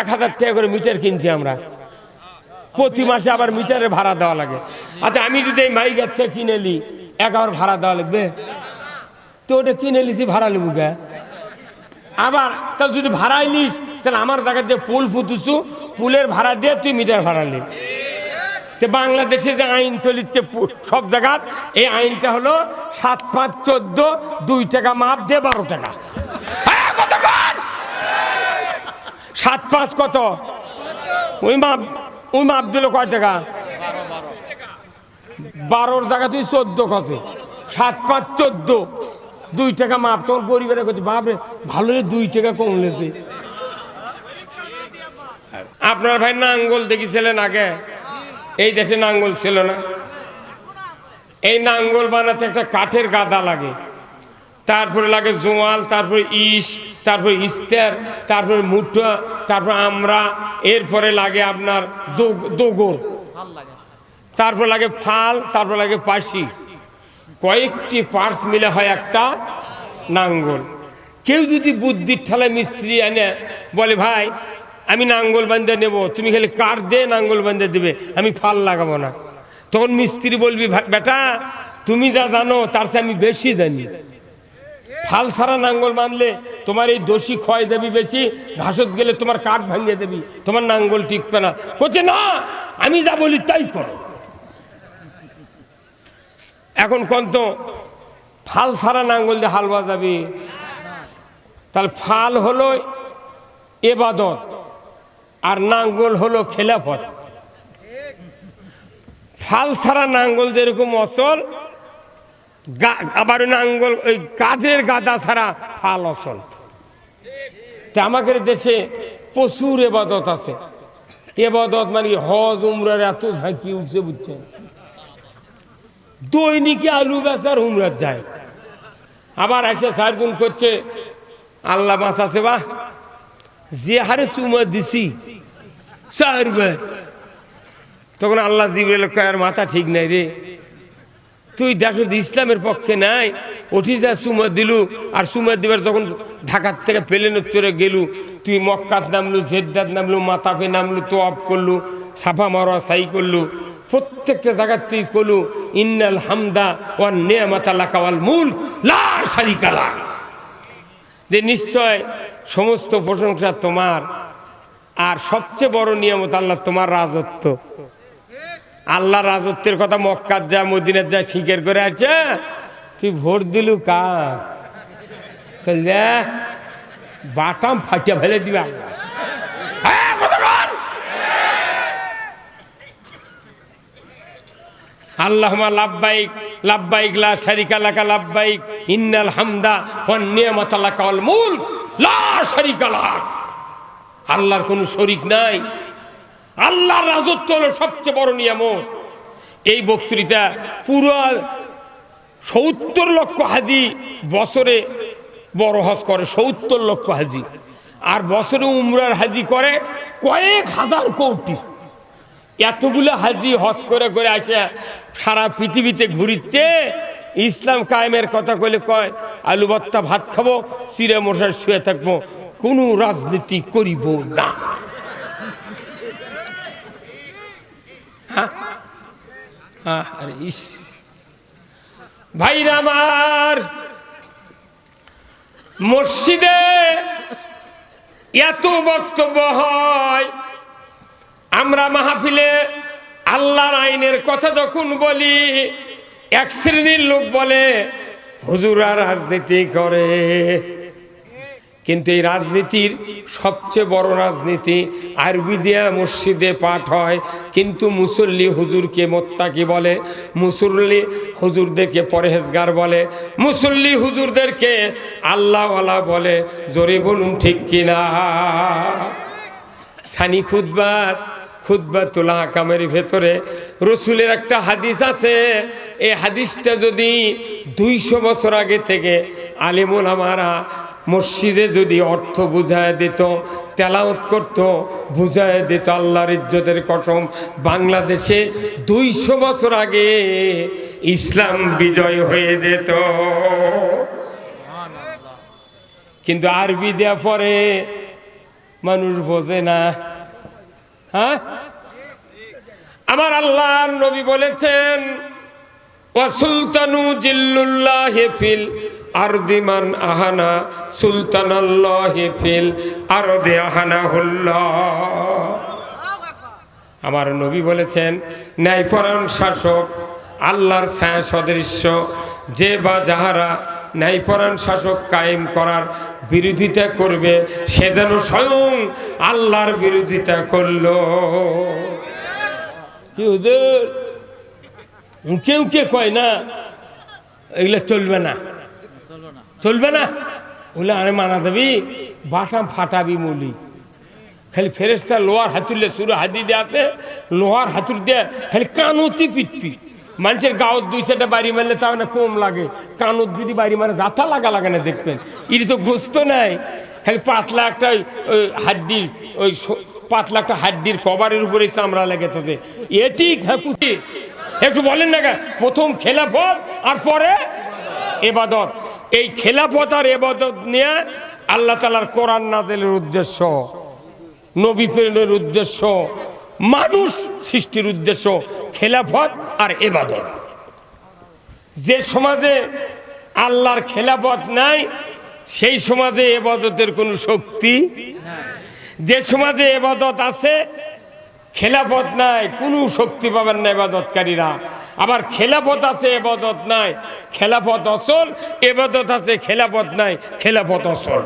এক হাজার টাকা করে মিটার কিনছি আমরা। প্রতি মাসে আবার মিটারে ভাড়া দেওয়া লাগে। আচ্ছা আমি যদি এই মাইকের থেকে কিনে নিই এক আবার ভাড়া দেওয়া লাগবে? তো ওটা কিনে নিছি ভাড়া নেব কে? আবার তাহলে যদি ভাড়াই নিস, তাহলে আমার জায়গায় যে পুল ফুতুছু পুলের ভাড়া দিয়ে তুই মিটার ভাড়া নি। তো বাংলাদেশে যে আইন চলিচ্ছে সব জায়গাত এই আইনটা হলো সাত পাঁচ চোদ্দ, দুই টাকা মাপ দিয়ে বারো টাকা? সাত পাঁচ কত? ওই মাপ ওই মাপ দিল কয় টাকা? বারোর জায়গা তুই চোদ্দ কত সাত পাঁচ চোদ্দ। দুই টাকা মাপ, তোর গরিবের করছে বাপরে, ভালো দুই টাকা কমলেছে আপনার ভাই নাঙ্গল দেখেছিলেন আগে? এই দেশে নাঙ্গল ছিল না। এই নাঙ্গল বানাতে একটা কাঠের গাদা লাগে। তারপরে লাগে জোয়াল তারপরে ইস তারপরে ইস্তার, তারপরে মুঠা, তারপর আমরা এরপরে লাগে আপনার দোগর তারপর লাগে ফাল, তারপর লাগে পাশি। কয়েকটি পার্স মিলে হয় একটা নাঙ্গল। কেউ যদি বুদ্ধির ঠেলায় মিস্ত্রি এনে বলে, ভাই, আমি নাঙ্গল বান্ধে নেব, তুমি খালি কার দে, নাঙ্গল বান্ধে দেবে, আমি ফাল লাগাবো না। তখন মিস্ত্রি বলবি, "ভা- বেটা, তুমি যা জানো, তার চেয়ে আমি বেশি জানি ফাল ছাড়া নাঙ্গল মানলে তোমার এই দোষী ক্ষয় দেবি বেশি ঘাসত গেলে তোমার কাঠ ভাঙিয়ে দেবি, তোমার নাঙ্গল টিকবে না। করছে না, আমি যা বলি তাই করো। এখন কোন তো ফাল ছাড়া নাঙ্গল দিয়ে হাল বাজাবি? তাহলে ফাল হলো এবাদত, আর নাঙ্গল হলো খেলাফত। ফাল ছাড়া নাঙ্গল যেরকম অচল আবার নাঙ্গল ওই কাজের গাদা ছাড়া ফাল অচল তা আমাদের দেশে প্রচুর এবাদত আছে। এবাদত মানে হজ, উমরার এত ঝাঁকি উঠছে, বুঝছেন? দৈনিকে আলু বেচার উমরাত যায়। আবার এসে চার গুণ করছে, আল্লাহ বাঁচাছে বা। যে হারে চুমা দিছি চারবার তখন আল্লাহ দিবে আর মাথা ঠিক নাই রে। তুই দেশ ইসলামের পক্ষে নাই উঠি যা সুমা দিলু, আর সুমা দিবার তখন ঢাকার থেকে প্লেনের চড়ে গেলু, তুই মক্কাত নামলু, জেদ্দাত নামলু মাতাপে নামলু, তোয়াব করলু, সাফা মারা সাই করলু, প্রত্যেকটা জায়গার তুই কলু ইন্নাল হামদা ও নেয়ামাতালা কাওয়াল মূল লা শারিকালা যে নিশ্চয় সমস্ত প্রশংসা তোমার, আর সবচেয়ে বড় নিয়ামত আল্লাহ তোমার রাজত্ব। আল্লাহ রাজত্বের কথা মক্কার যা মদিনার যা স্বীকার করে আছে। তুই ভোট দিলু কইলে, বাটাম ফাটিয়া ফেলে দিবে আল্লাহ। কতক্ষণ? আল্লাহুম্মা লাব্বাইক লাব্বাইক লা শারিকা লাকা লাব্বাইক ইন্নাল হামদা ওয়ান নিয়ামাতা লাকা ওয়াল লা শারিকা লাক আল্লাহর কোনো শরিক নাই। আল্লাহর রাজত্ব হলো সবচেয়ে বড় নিয়ামত। এই বক্তৃতা পুরো সত্তর লক্ষ হাজি বছরে বড় হজ করে, সত্তর লক্ষ হাজি। আর বছরে উমরার হাজি করে কয়েক হাজার কোটি। এতগুলো হাজি হজ করে করে আসে, সারা পৃথিবীতে ঘুরিচ্ছে। ইসলাম কায়েমের কথা কইলে কয়, আলু ভর্তা ভাত খাব চিরে মশার শুয়ে থাকব, কোনো রাজনীতি করিব না হ্যাঁ? হ্যাঁ, ভাইরা আমার, মসজিদে এত বক্তব্য হয়, আমরা মাহফিলে আল্লাহর আইনের কথা যখন বলি, এক শ্রেণির লোক বলে, হুজুরা রাজনীতি করে। কিন্তু এই রাজনীতির সবচেয়ে বড় রাজনীতি আরবি দিয়া মসজিদে পাঠ হয়, কিন্তু মুসল্লি হুজুরকে মোত্তাকি বলে, মুসল্লি হুজুরদেরকে পরহেজগার বলে, মুসল্লি হুজুরদেরকে আল্লাহওয়ালা বলে, জোরে বলুন ঠিক কিনা? সানি খুদবার খুদবা তোলা কামের ভেতরে রসুলের একটা হাদিস আছে, এই হাদিসটা যদি দুইশো বছর আগে থেকে আলিমুল আমারা মসজিদে যদি অর্থ বুঝায় দিত তেলাওত করত, বুঝায় দিত আল্লাহর ইজ্জতের কসম, বাংলাদেশে দুইশো বছর আগে ইসলাম বিজয় হয়ে যেত। কিন্তু আরবি দেওয়া পরে মানুষ বোঝে না। হ্যাঁ? আমার আল্লাহ নবী বলেছেন ওয়াসুলতানু জিল্লুল্লাহ ফিল আরদিমান আহানা সুলতানাল্লাহ আরদে আহানা আমার নবী বলেছেন, ন্যায়পরায়ণ শাসক আল্লাহর ছায়া সদৃশ্য যে বা যাহারা ন্যায়পরায়ণ শাসক কায়েম করার বিরোধিতা করবে, সে যেন স্বয়ং আল্লাহর বিরোধিতা করল। কি ওদের কেউ কে কয় না, এগুলো চলবে না। চলবে না। ওগুলো আরে মানা দেবি বাসা ফাটাবি মুলি। খালি ফেরেস্তা লোহার হাতুরলে শুরু হাতি দিয়ে আছে, লোহার হাতুর দিয়ে খালি কানতি পিটপি। মানুষের গাঁৱত দুই চারটা বাড়ি মারলে তাও না কম লাগে। কানত যদি বাড়ি মারে, যাতা লাগা লাগে না দেখবেন। এটি তো গোস্ত নাই। খালি পাতলা একটা ওই হাড্ডির, ওই পাতলা একটা হাড্ডির কভারের উপরে চামড়া লেগে থাকে। এটি ঘাকুতি একটু বলেন না? প্রথম খেলাফত আর পরে এবাদত। এই খেলাফত আর এবাদত নিয়ে আল্লাহ তালার কোরআন নাজেলের উদ্দেশ্য, নবী প্রেরণের উদ্দেশ্য, মানুষ সৃষ্টির উদ্দেশ্য, খেলাফত আর এবাদত। যে সমাজে আল্লাহর খেলাফত নাই, সেই সমাজে এবাদতের কোনো শক্তি যে সমাজে এবাদত আছে খেলাফত নাই, কোনো শক্তি পাবেন না এবাদতকারীরা। আবার খেলাফত আছে, এবাদত নাই। খেলাফত অসল এবাদত আছে, খেলাফত নাই, খেলাফত অসল